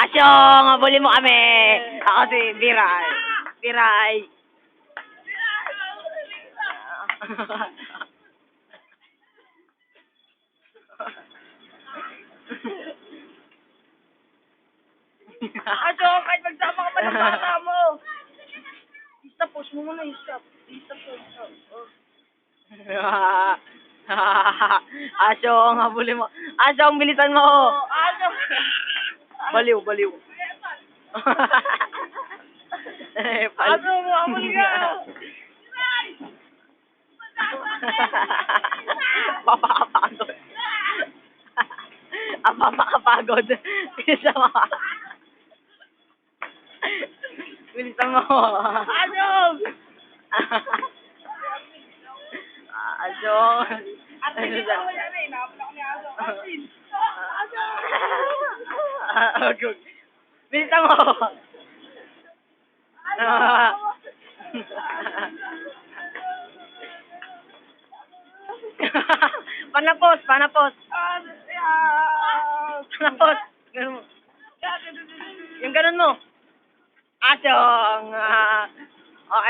Asyong, habulin mo kami. Ako si Biray. Biray. Aso, kahit magsama ka pa ng bata mo. I-stop, push mo muna, i-stop. I-stop, i-stop. Oh. Asyong, mo. Asyong, bilisan mo. Oh, aso. Baliw, baliw. Aso, mamuli ka. Papakapagod. Ang papakapagod. Bilisan mo. Bilisan mo. Aso. Asyong. At hindi ko yan eh. Nakapala Ah, good. Bilisan mo. panapos, panapos. Aso. Ah. Panapos. Ganun mo. Yung ganun mo. Asyong. ah,